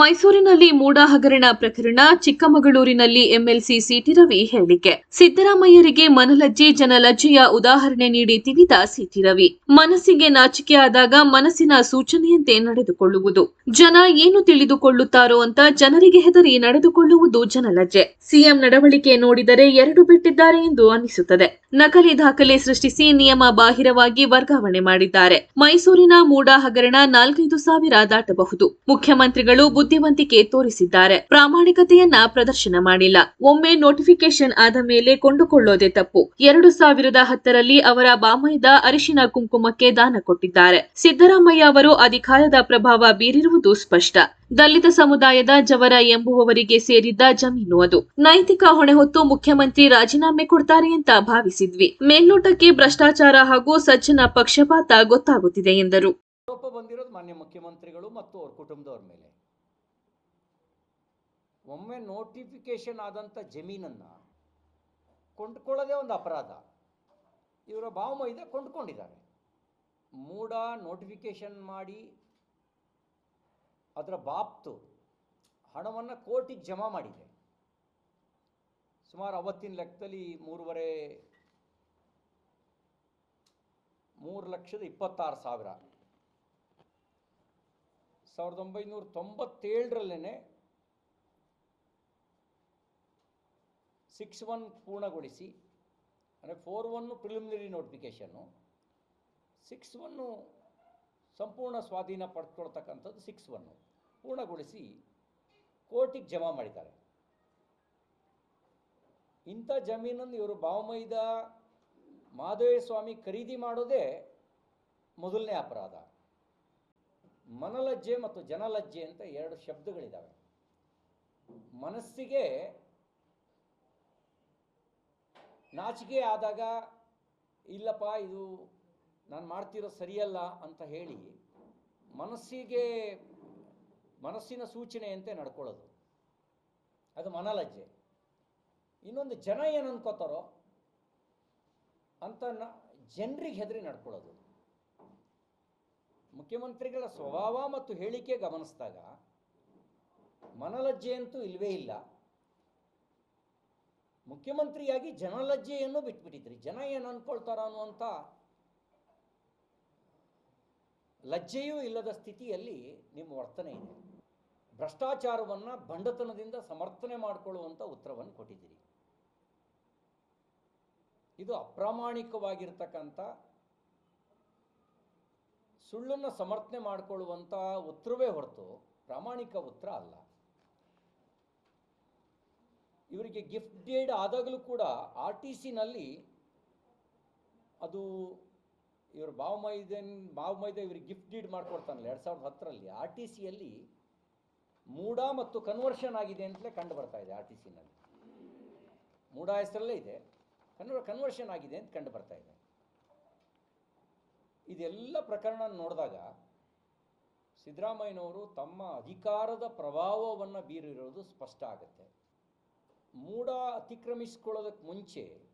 ಮೈಸೂರಿನಲ್ಲಿ ಮೂಡ ಹಗರಣ ಪ್ರಕರಣ, ಚಿಕ್ಕಮಗಳೂರಿನಲ್ಲಿ ಎಂಎಲ್ಸಿ ಸಿಟಿ ರವಿ ಹೇಳಿಕೆ. ಸಿದ್ದರಾಮಯ್ಯರಿಗೆ ಮನಲಜ್ಜೆ, ಜನಲಜ್ಜೆಯ ಉದಾಹರಣೆ ನೀಡಿ ತಿಳಿದ ಸಿಟಿ ರವಿ. ಮನಸ್ಸಿಗೆ ನಾಚಿಕೆ ಆದಾಗ ಮನಸ್ಸಿನ ಸೂಚನೆಯಂತೆ ನಡೆದುಕೊಳ್ಳುವುದು. ಜನ ಏನು ತಿಳಿದುಕೊಳ್ಳುತ್ತಾರೋ ಅಂತ ಜನರಿಗೆ ಹೆದರಿ ನಡೆದುಕೊಳ್ಳುವುದು ಜನಲಜ್ಜೆ. ಸಿಎಂ ನಡವಳಿಕೆ ನೋಡಿದರೆ ಎರಡು ಬಿಟ್ಟಿದ್ದಾರೆ ಎಂದು ಅನಿಸುತ್ತದೆ. ನಕಲಿ ದಾಖಲೆ ಸೃಷ್ಟಿಸಿ ನಿಯಮ ಬಾಹಿರವಾಗಿ ವರ್ಗಾವಣೆ ಮಾಡಿದ್ದಾರೆ. ಮೈಸೂರಿನ ಮೂಡ ಹಗರಣ ನಾಲ್ಕೈದು ಸಾವಿರ ದಾಟಬಹುದು. ಮುಖ್ಯಮಂತ್ರಿಗಳು ಬುದ್ಧಿವಂತಿಕೆ ತೋರಿಸಿದ್ದಾರೆ. ಪ್ರಾಮಾಣಿಕತೆಯನ್ನ ಪ್ರದರ್ಶನ ಮಾಡಿಲ್ಲ. ಒಮ್ಮೆ ನೋಟಿಫಿಕೇಶನ್ ಆದ ಮೇಲೆ ಕೊಂಡುಕೊಳ್ಳೋದೇ ತಪ್ಪು. ಎರಡು ಸಾವಿರದ ಹತ್ತರಲ್ಲಿ ಅವರ ಬಾಮೈದ ಅರಿಶಿನ ಕುಂಕುಮಕ್ಕೆ ದಾನ ಕೊಟ್ಟಿದ್ದಾರೆ. ಸಿದ್ದರಾಮಯ್ಯ ಅವರು ಅಧಿಕಾರದ ಪ್ರಭಾವ ಬೀರಿರುವುದು ಸ್ಪಷ್ಟ. ದಲಿತ ಸಮುದಾಯದ ಜವರ ಎಂಬುವವರಿಗೆ ಸೇರಿದ್ದ ಜಮೀನು ಅದು. ನೈತಿಕ ಹೊಣೆ ಹೊತ್ತು ಮುಖ್ಯಮಂತ್ರಿ ರಾಜೀನಾಮೆ ಕೊಡ್ತಾರೆ ಅಂತ ಭಾವಿಸಿದ್ವಿ. ಮೇಲ್ನೋಟಕ್ಕೆ ಭ್ರಷ್ಟಾಚಾರ ಹಾಗೂ ಸಜ್ಜನ ಪಕ್ಷಪಾತ ಗೊತ್ತಾಗುತ್ತಿದೆ ಎಂದರು. ಬಂದಿರೋದು ಮಾನ್ಯ ಮುಖ್ಯಮಂತ್ರಿಗಳು ಮತ್ತು ಅವರ ಕುಟುಂಬದವರ ಮೇಲೆ. ಒಮ್ಮೆ ನೋಟಿಫಿಕೇಶನ್ ಆದಂಥ ಜಮೀನನ್ನು ಕೊಂಡ್ಕೊಳ್ಳೋದೇ ಒಂದು ಅಪರಾಧ. ಇವರ ಭಾವಮೈದ ಕೊಂಡ್ಕೊಂಡಿದ್ದಾರೆ. ಮೂಡ ನೋಟಿಫಿಕೇಶನ್ ಮಾಡಿ ಅದರ ಬಾಪ್ತು ಹಣವನ್ನು ಕೋರ್ಟಿಗೆ ಜಮಾ ಮಾಡಿದೆ. ಸುಮಾರು ಅವತ್ತಿನ ಲೆಕ್ಕದಲ್ಲಿ ಮೂರುವರೆ ಮೂರು ಲಕ್ಷದ ಇಪ್ಪತ್ತಾರು ಸಾವಿರ. ಸಾವಿರದ ಒಂಬೈನೂರ ತೊಂಬತ್ತೇಳರಲ್ಲೇ ಸಿಕ್ಸ್ ಒನ್ ಪೂರ್ಣಗೊಳಿಸಿ, ಅಂದರೆ four one preliminary notification six one ಸಂಪೂರ್ಣ ಸ್ವಾಧೀನ ಪಡ್ಕೊಳ್ತಕ್ಕಂಥದ್ದು ಸಿಕ್ಸ್ ಒನ್ನು ಪೂರ್ಣಗೊಳಿಸಿ ಕೋರ್ಟಿಗೆ ಜಮಾ ಮಾಡಿದ್ದಾರೆ. ಇಂಥ ಜಮೀನನ್ನು ಇವರು ಭಾವಮೈದ ಮಾಧವೇಸ್ವಾಮಿ ಖರೀದಿ ಮಾಡೋದೇ ಮೊದಲನೇ ಅಪರಾಧ. ಮನಲಜ್ಜೆ ಮತ್ತು ಜನಲಜ್ಜೆ ಅಂತ ಎರಡು ಶಬ್ದಗಳಿದ್ದಾವೆ. ಮನಸ್ಸಿಗೆ ನಾಚಿಕೆ ಆದಾಗ, ಇಲ್ಲಪ್ಪ, ಇದು ನಾನು ಮಾಡ್ತಿರೋ ಸರಿಯಲ್ಲ ಅಂತ ಹೇಳಿ ಮನಸ್ಸಿಗೆ, ಮನಸ್ಸಿನ ಸೂಚನೆಯಂತೆ ನಡ್ಕೊಳ್ಳೋದು. ಅದು ಮನಲಜ್ಜೆ. ಇನ್ನೊಂದು ಜನ ಏನು ಅನ್ಕೋತಾರೋ ಅಂತ ನ, ಜನರಿಗೆ ಹೆದರಿ ನಡ್ಕೊಳ್ಳೋದು. ಮುಖ್ಯಮಂತ್ರಿಗಳ ಸ್ವಭಾವ ಮತ್ತು ಹೇಳಿಕೆ ಗಮನಿಸಿದಾಗ ಮನಲಜ್ಜೆ ಅಂತೂ ಇಲ್ಲವೇ ಇಲ್ಲ. ಮುಖ್ಯಮಂತ್ರಿಯಾಗಿ ಜನಲಜ್ಜೆಯನ್ನು ಬಿಟ್ಬಿಟ್ಟಿದ್ರಿ. ಜನ ಏನು ಅನ್ಕೊಳ್ತಾರ ಅನ್ನುವಂಥ ಲಜ್ಜೆಯೂ ಇಲ್ಲದ ಸ್ಥಿತಿಯಲ್ಲಿ ನಿಮ್ಮ ವರ್ತನೆ ಇದೆ. ಭ್ರಷ್ಟಾಚಾರವನ್ನು ಬಂಡತನದಿಂದ ಸಮರ್ಥನೆ ಮಾಡಿಕೊಳ್ಳುವಂಥ ಉತ್ತರವನ್ನು ಕೊಟ್ಟಿದ್ದೀರಿ. ಇದು ಅಪ್ರಾಮಾಣಿಕವಾಗಿರ್ತಕ್ಕಂಥ ಸುಳ್ಳನ್ನು ಸಮರ್ಥನೆ ಮಾಡಿಕೊಳ್ಳುವಂಥ ಉತ್ತರವೇ ಹೊರತು ಪ್ರಾಮಾಣಿಕ ಉತ್ತರ ಅಲ್ಲ. ಇವರಿಗೆ ಗಿಫ್ಟ್ ಡೇಡ್ ಆದಾಗಲೂ ಕೂಡ ಆರ್ ಟಿ ಸಿನಲ್ಲಿ ಅದು ಇವರು ಬಾವಮೈದನ್ ಬಾವಮೈದ ಇವರಿಗೆ ಗಿಫ್ಟ್ ಡೀಡ್ ಮಾಡಿಕೊಡ್ತಾನಲ್ಲ, ಎರಡು ಸಾವಿರದ ಹತ್ತರಲ್ಲಿ ಆರ್ ಟಿ ಸಿಯಲ್ಲಿ ಮೂಡ ಮತ್ತು ಕನ್ವರ್ಷನ್ ಆಗಿದೆ ಅಂತಲೇ ಕಂಡು ಬರ್ತಾ ಇದೆ ಆರ್ ಟಿ ಸಿನಲ್ಲಿ ಮೂಡ ಹೆಸರಲ್ಲೇ ಇದೆ. ಕನ್ವ ಕನ್ವರ್ಷನ್ ಆಗಿದೆ ಅಂತ ಕಂಡು ಬರ್ತಾ ಇದೆ. ಇದೆಲ್ಲ ಪ್ರಕರಣ ನೋಡಿದಾಗ ಸಿದ್ದರಾಮಯ್ಯನವರು ತಮ್ಮ ಅಧಿಕಾರದ ಪ್ರಭಾವವನ್ನು ಬೀರಿರೋದು ಸ್ಪಷ್ಟ ಆಗುತ್ತೆ. ಮೂಡ ಅತಿಕ್ರಮಿಸ್ಕೊಳ್ಳೋದಕ್ಕೆ ಮುಂಚೆ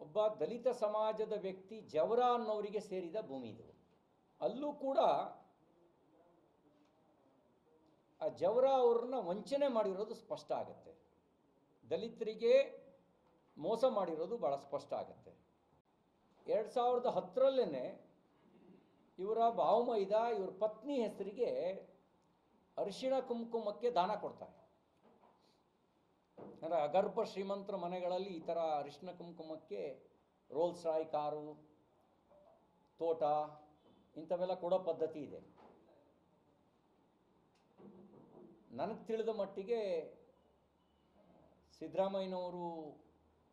ಒಬ್ಬ ದಲಿತ ಸಮಾಜದ ವ್ಯಕ್ತಿ ಜವರ ಅನ್ನೋರಿಗೆ ಸೇರಿದ ಭೂಮಿ ಇದು. ಅಲ್ಲೂ ಕೂಡ ಆ ಜವರ ಅವ್ರನ್ನ ವಂಚನೆ ಮಾಡಿರೋದು ಸ್ಪಷ್ಟ ಆಗುತ್ತೆ. ದಲಿತರಿಗೆ ಮೋಸ ಮಾಡಿರೋದು ಭಾಳ ಸ್ಪಷ್ಟ ಆಗುತ್ತೆ. ಎರಡು ಸಾವಿರದ ಹತ್ತರಲ್ಲೇ ಇವರ ಭಾವಮೈದ ಇವ್ರ ಪತ್ನಿ ಹೆಸರಿಗೆ ಅರಿಶಿಣ ಕುಂಕುಮಕ್ಕೆ ದಾನ ಕೊಡ್ತಾರೆ. ಅಂದರೆ ಅಗರ್ಭ ಶ್ರೀಮಂತರ ಮನೆಗಳಲ್ಲಿ ಈ ಥರ ಅರಿಶಿನ ಕುಂಕುಮಕ್ಕೆ ರೋಲ್ಸ್ ರಾಯ್ ಕಾರು, ತೋಟ, ಇಂಥವೆಲ್ಲ ಕೊಡೋ ಪದ್ಧತಿ ಇದೆ. ನನಗೆ ತಿಳಿದ ಮಟ್ಟಿಗೆ ಸಿದ್ದರಾಮಯ್ಯನವರು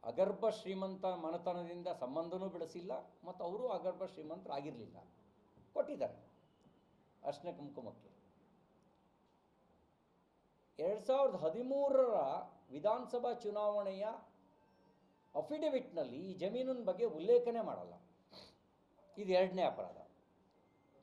ಅಗರ್ಭ ಶ್ರೀಮಂತ ಮನೆತನದಿಂದ ಸಂಬಂಧನೂ ಬೆಳೆಸಿಲ್ಲ ಮತ್ತು ಅವರು ಅಗರ್ಭ ಶ್ರೀಮಂತರಾಗಿರಲಿಲ್ಲ ಕೊಟ್ಟಿದ್ದಾರೆ ಅರ್ಶಿನ ಕುಂಕುಮಕ್ಕೆ. ಎರಡು ಸಾವಿರದ ಹದಿಮೂರರ ವಿಧಾನಸಭಾ ಚುನಾವಣೆಯ ಅಫಿಡವಿಟ್ನಲ್ಲಿ ಈ ಜಮೀನಿನ ಬಗ್ಗೆ ಉಲ್ಲೇಖನೆ ಮಾಡಲ್ಲ. ಇದು ಎರಡನೇ ಅಪರಾಧ.